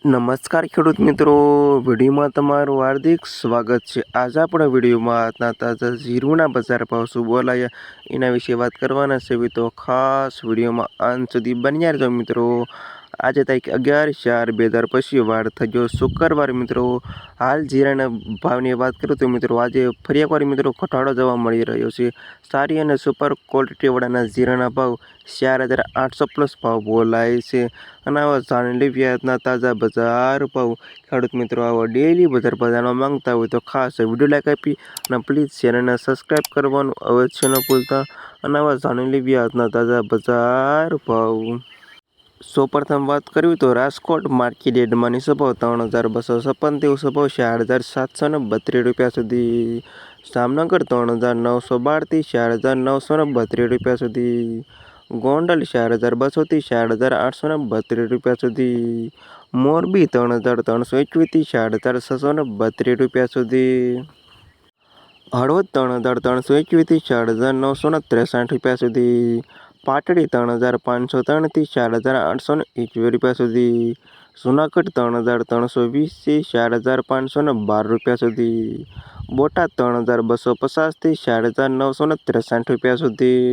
નમસ્કાર ખેડૂત મિત્રો, વિડીયોમાં તમારું હાર્દિક સ્વાગત છે. આજે આપણે વિડીયોમાં આજના તાજા જીરુના બજાર ભાવ શું બોલાયા, એના વિશે વાત કરવાના છે. તો ખાસ વિડીયોમાં અંત સુધી બન્યા રહેજો મિત્રો. આજે તારીખ અગિયાર ચાર બે હજાર પછી વાર થયો શુક્રવાર મિત્રો. હાલ જીરાના ભાવની વાત કરું તો મિત્રો આજે ફરી એકવાર મિત્રો ઘટાડો જોવા મળી રહ્યો છે. સારી અને સુપર ક્વોલિટીવાળાના જીરાના ભાવ ચાર હજાર આઠસો પ્લસ ભાવ બોલાય છે. અને આવા જાણી વ્યાજના તાજા બજાર ભાવ. ખેડૂત મિત્રો આવા ડેલી બજાર ભાવ માંગતા હોય તો ખાસ વીડિયો લાઈક આપી અને પ્લીઝ ચેનલને સબસ્ક્રાઈબ કરવાનું અવશ્ય ન ભૂલતા. અને આવા જાણી વ્યાજના તાજા બજાર ભાવ. સૌપ્રથમ વાત કરવી તો રાજકોટ માર્કેટ યાર્ડમાંની સભાઓ ત્રણ હજાર બસો છપ્પન તેવું સભાવ ચાર હજાર સાતસો ને બત્રીસ રૂપિયા સુધી. જામનગર ત્રણ હજાર નવસો બારથી ચાર હજાર નવસો ને બત્રીસ રૂપિયા સુધી. ગોંડલ ચાર હજાર બસોથી ચાર હજાર આઠસો ને બત્રીસ રૂપિયા સુધી. મોરબી ત્રણ હજાર ત્રણસો એકવીસથી ચાર હજાર છસો ને બત્રીસ રૂપિયા સુધી. હળવદ ત્રણ હજાર ત્રણસો એકવીસથી ચાર હજાર નવસો ને ત્રેસઠ રૂપિયા સુધી. પાટડી ત્રણ હજાર પાંચસો ત્રણથી ચાર હજાર આઠસો ને એકવીસ રૂપિયા સુધી. જુનાગઢ ત્રણ હજાર ત્રણસો વીસથી ચાર હજાર પાંચસો ને બાર રૂપિયા સુધી. બોટાદ ત્રણ હજાર બસો પચાસથી ચાર હજાર નવસો ને ત્રેસઠ રૂપિયા સુધી.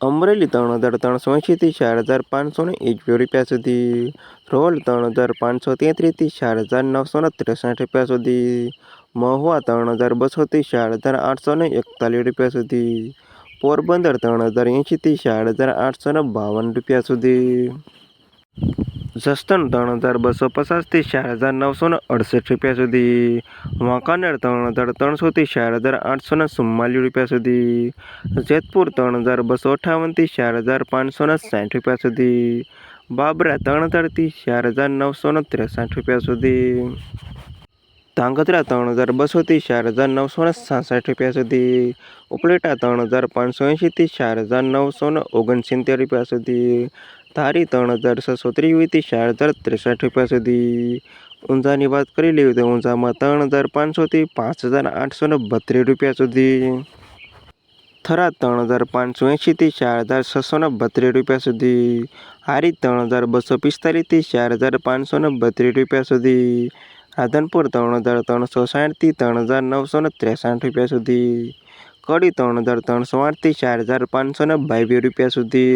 અમરેલી ત્રણ હજાર ત્રણસો એંશીથી ચાર હજાર પાંચસો ને એકવીસ રૂપિયા સુધી. રોલ ત્રણ હજાર પાંચસો તેત્રીસથી ચાર હજાર નવસો ને ત્રેસઠ રૂપિયા સુધી. મહુવા ત્રણ હજાર બસોથી ચાર હજાર આઠસો ને એકતાલીસ રૂપિયા સુધી. પોરબંદર ત્રણ હજાર એંશીથી ચાર હજાર આઠસો બાવન રૂપિયા સુધી. જસદણ ત્રણ હજાર બસો પચાસથી ચાર હજાર નવસો અડસઠ રૂપિયા સુધી. વાંકાનેર ત્રણ હજાર ત્રણસોથી ચાર હજાર આઠસો ને રૂપિયા સુધી. જેતપુર ત્રણ હજાર બસો અઠાવનથી ચાર હજાર પાંચસો ને સાઠ રૂપિયા સુધી. બાબરા ત્રણ હજારથી ચાર હજાર નવસો ત્રેસઠ રૂપિયા સુધી. ધાંગધ્રા ત્રણ હજાર બસોથી ચાર હજાર નવસો ને સાસઠ રૂપિયા સુધી. ઉપલેટા ત્રણ હજાર પાંચસો એંશીથી ચાર હજાર નવસો ને ઓગણસિત્તેર રૂપિયા સુધી. ધારી ત્રણ હજાર છસો ત્રેવીસથી ચાર હજાર ત્રેસઠ રૂપિયા સુધી. ઊંઝાની વાત કરી લેવી તો ઊંઝામાં ત્રણ હજાર પાંચસોથી પાંચ હજાર આઠસો ને બત્રીસ રૂપિયા સુધી. થરા ત્રણ હજાર પાંચસો એંશીથી ચાર હજાર છસો ને બત્રીસ રૂપિયા સુધી. હારી ત્રણ હજાર બસો પિસ્તાલીસથી ચાર હજાર પાંચસો ને બત્રીસ રૂપિયા સુધી. રાધનપુર ત્રણ હજાર ત્રણસો સાઠથી ત્રણ હજાર નવસો ને ત્રેસઠ રૂપિયા સુધી. કડી ત્રણ હજાર ત્રણસો આઠથી ચાર હજાર પાંચસો ને બાવીસ રૂપિયા સુધી.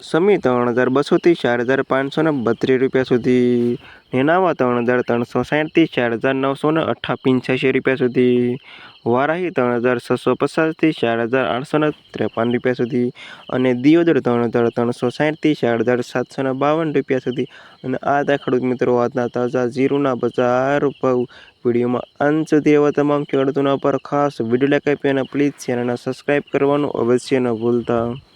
સમી ત્રણ હજાર બસોથી ચાર હજાર પાંચસો ને બત્રીસ રૂપિયા સુધી. નેનાવા ત્રણ હજાર ત્રણસો સાઠથી ચાર હજાર નવસો ને અઠા પંચ્યાસી રૂપિયા સુધી. વારાહી ત્રણ હજાર છસો પચાસથી ચાર હજાર આઠસો ને ત્રેપન રૂપિયા સુધી. અને દિયોદર ત્રણ હજાર ત્રણસો સાઠથી ચાર હજાર સાતસો ને બાવન રૂપિયા સુધી. અને આ હતા ખેડૂત મિત્રો આજના તાજા જીરુના બજાર ભાવ વિડીયોમાં અંત સુધી એવા તમામ ખેડૂતોના પર ખાસ વીડિયો લાઈક આપી અને પ્લીઝ ચેનલને સબસ્ક્રાઈબ કરવાનું અવશ્ય ન ભૂલતા.